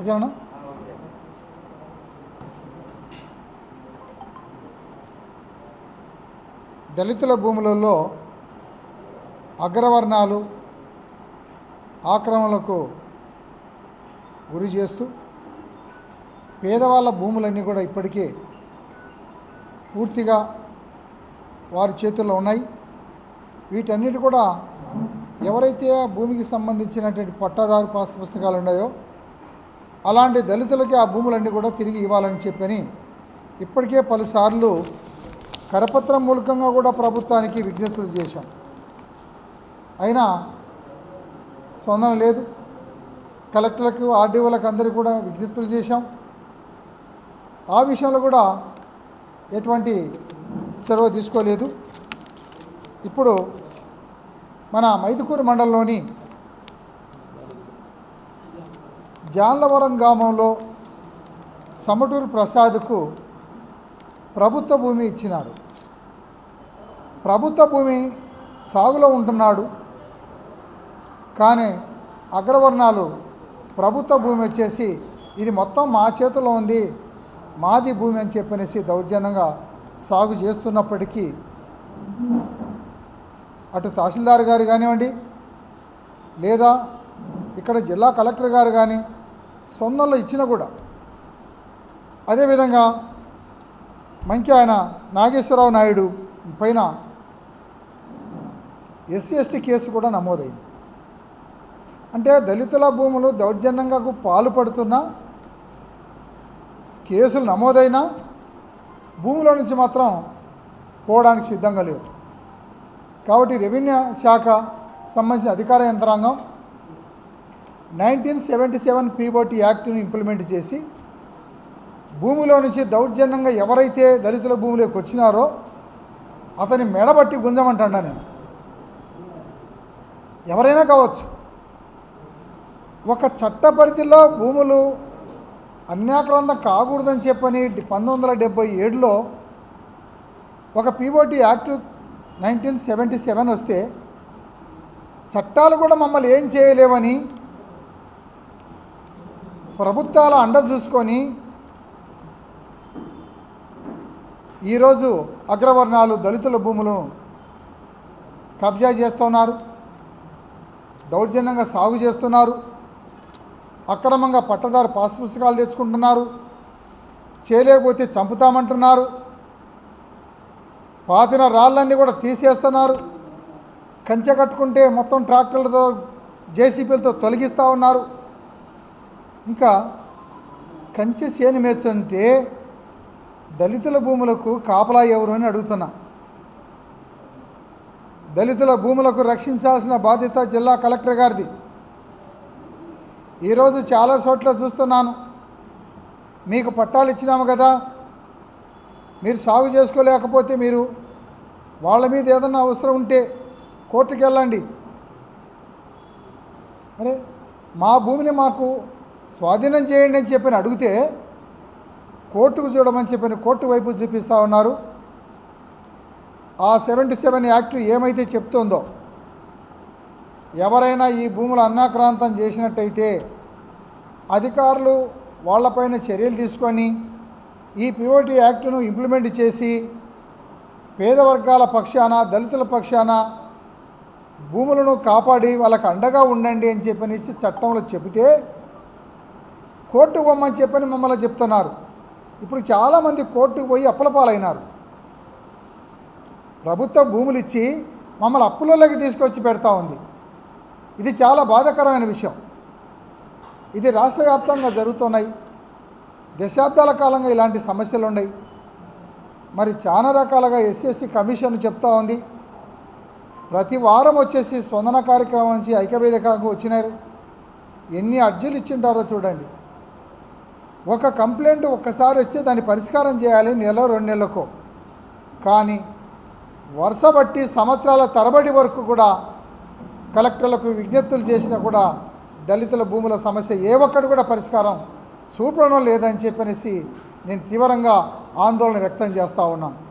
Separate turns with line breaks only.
ఓకేనా? దళితుల భూములలో అగ్రవర్ణాలు ఆక్రమణలకు గురి చేస్తూ పేదవాళ్ళ భూములన్నీ కూడా ఇప్పటికే పూర్తిగా వారి చేతుల్లో ఉన్నాయి. వీటన్నిటి కూడా ఎవరైతే భూమికి సంబంధించినటువంటి పట్టాదారు పాస్ పుస్తకాలు ఉన్నాయో అలాంటి దళితులకి ఆ భూములన్నీ కూడా తిరిగి ఇవ్వాలని చెప్పని ఇప్పటికే పలుసార్లు కరపత్రం మూలకంగా కూడా ప్రభుత్వానికి విజ్ఞప్తులు చేశాం. అయినా స్పందన లేదు. కలెక్టర్లకు ఆర్డీఓలకు అందరికీ కూడా విజ్ఞప్తులు చేశాం. ఆ విషయంలో కూడా ఎటువంటి చొరవ తీసుకోలేదు. ఇప్పుడు మన మైదుకూరు మండలంలోని జాన్లవరం గ్రామంలో సమటూరు ప్రసాద్కు ప్రభుత్వ భూమి ఇచ్చినారు. ప్రభుత్వ భూమి సాగులో ఉంటున్నాడు. కానీ అగ్రవర్ణాలు ప్రభుత్వ భూమి వచ్చేసి ఇది మొత్తం మా చేతిలో ఉంది మాది భూమి అని చెప్పనేసి దౌర్జన్యంగా సాగు చేస్తున్నప్పటికీ అటు తహసీల్దార్ గారు కానివ్వండి లేదా ఇక్కడ జిల్లా కలెక్టర్ గారు కానీ స్పందనలో ఇచ్చినా కూడా. అదేవిధంగా మంచి ఆయన నాగేశ్వరరావు నాయుడు పైన ఎస్సీ ఎస్టీ కేసు కూడా నమోదైంది. అంటే దళితుల భూములు దౌర్జన్యంగా పాల్పడుతున్న కేసులు నమోదైనా భూమిలో నుంచి మాత్రం పోవడానికి సిద్ధంగా లేరు. కాబట్టి రెవెన్యూ శాఖ సంబంధించిన అధికార యంత్రాంగం నైన్టీన్ సెవెంటీ సెవెన్ పీఓటీ యాక్ట్ని ఇంప్లిమెంట్ చేసి భూమిలో నుంచి దౌర్జన్యంగా ఎవరైతే దళితుల భూమిలోకి వచ్చినారో అతని మెడబట్టి గుంజమంటాడా నేను? ఎవరైనా కావచ్చు. ఒక చట్ట పరిధిలో భూములు అన్యాక్రాంతం కాకూడదని చెప్పని పంతొమ్మిది వందల డెబ్బై ఏడులో ఒక POT act nineteen seventy seven వస్తే చట్టాలు కూడా మమ్మల్ని ఏం చేయలేవని ప్రభుత్వాల అండ చూసుకొని ఈరోజు అగ్రవర్ణాలు దళితుల భూములను కబ్జా చేస్తున్నారు దౌర్జన్యంగా సాగు చేస్తున్నారు అక్రమంగా పట్టదారు పాస్ పుస్తకాలు తెచ్చుకుంటున్నారు చేయలేకపోతే చంపుతామంటున్నారు పాతిన రాళ్ళన్నీ కూడా తీసేస్తున్నారు కంచె కట్టుకుంటే మొత్తం ట్రాక్టర్లతో జేసీపీలతో తొలగిస్తూ ఉన్నారు. ఇంకా కంచె సేను మేచంటే దళితుల భూములకు కాపలా ఎవరు అని అడుగుతున్నా. దళితుల భూములకు రక్షించాల్సిన బాధ్యత జిల్లా కలెక్టర్ గారిది. ఈరోజు చాలా చోట్ల చూస్తున్నాను. మీకు పట్టాలు ఇచ్చినాము కదా. మీరు సాగు చేసుకోలేకపోతే మీరు వాళ్ళ మీద ఏదన్నా అవసరం ఉంటే కోర్టుకి వెళ్ళండి అరే మా భూమిని మాకు స్వాధీనం చేయండి అని చెప్పని అడిగితే కోర్టుకు చూడమని చెప్పని కోర్టు వైపు చూపిస్తూ ఉన్నారు. ఆ సెవెంటీ సెవెన్ యాక్ట్ ఏమైతే చెప్తుందో ఎవరైనా ఈ భూములు అన్నాక్రాంతం చేసినట్టయితే అధికారులు వాళ్ళపైన చర్యలు తీసుకొని ఈ పిఓటి యాక్టును ఇంప్లిమెంట్ చేసి పేద వర్గాల పక్షాన దళితుల పక్షాన భూములను కాపాడి వాళ్ళకు అండగా ఉండండి అని చెప్పనేసి చట్టంలో చెబితే కోర్టు పోమని చెప్పని మమ్మల్ని చెప్తున్నారు. ఇప్పుడు చాలామంది కోర్టుకు పోయి అప్పుల పాలైనారు ప్రభుత్వ భూములు ఇచ్చి మమ్మల్ని అప్పులలోకి తీసుకొచ్చి పెడతా ఉంది. ఇది చాలా బాధాకరమైన విషయం. ఇది రాష్ట్ర వ్యాప్తంగా జరుగుతున్నాయి. దశాబ్దాల కాలంగా ఇలాంటి సమస్యలు ఉన్నాయి. మరి చాలా రకాలుగా ఎస్సీఎస్టీ కమిషన్ చెప్తా ఉంది. ప్రతి వారం వచ్చేసి స్పందన కార్యక్రమం నుంచి ఐక్యవేదికకు వచ్చినారు. ఎన్ని అర్జీలు ఇచ్చింటారో చూడండి. ఒక కంప్లైంట్ ఒక్కసారి వచ్చి దాన్ని పరిష్కారం చేయాలి నెల రెండు నెలలకు. కానీ వరుస బట్టి సంవత్సరాల తరబడి వరకు కూడా కలెక్టర్లకు విజ్ఞప్తులు చేసినా కూడా దళితుల భూముల సమస్య ఏ ఒక్కటి కూడా పరిష్కారం చూపడం లేదని చెప్పనేసి నేను తీవ్రంగా ఆందోళన వ్యక్తం చేస్తూ ఉన్నాను.